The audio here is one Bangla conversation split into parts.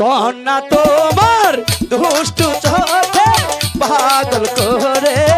কন্যা তোমার দুষ্টু চোখে পাগল করে।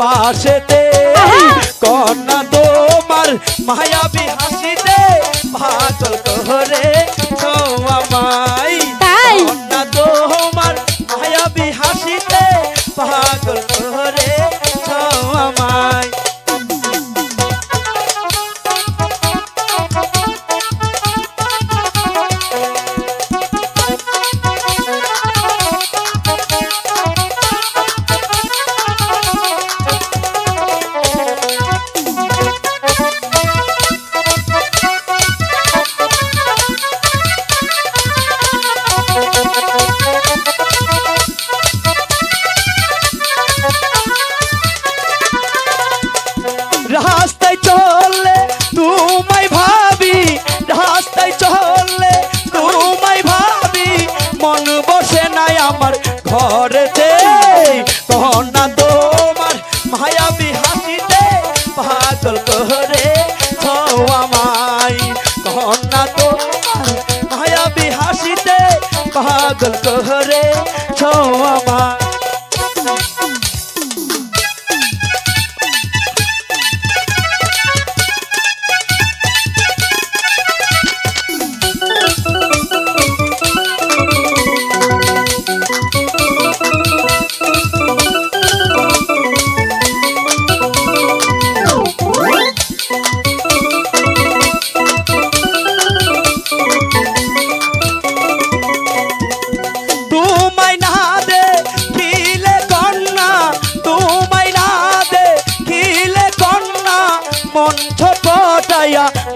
পাশেতে! কন্যা তোমার মায়াবী হাসিতে রাস্তায় চললে তোমায় ভাবি, রাস্তায় চললে তোমায় ভাবি। মন বসে নাই আমার ঘরেতে কন্যা তোমার মায়াবী হাসিতে, পাগল করে আমায়। কন্যা তোমার মায়াবী হাসিতে, পাগল করে আমায়।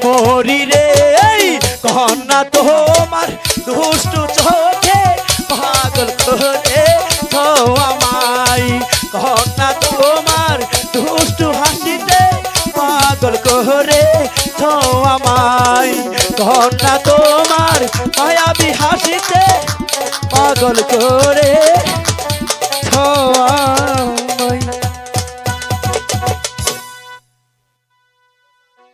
মরি রে কন্যা তোমার দুষ্টু চোখে, পাগল করে আমায় কন্যা তোমার দুষ্টু হাসিতে, পাগল করে আমায় কন্যা তোমার মায়াবী হাসিতে, পাগল করে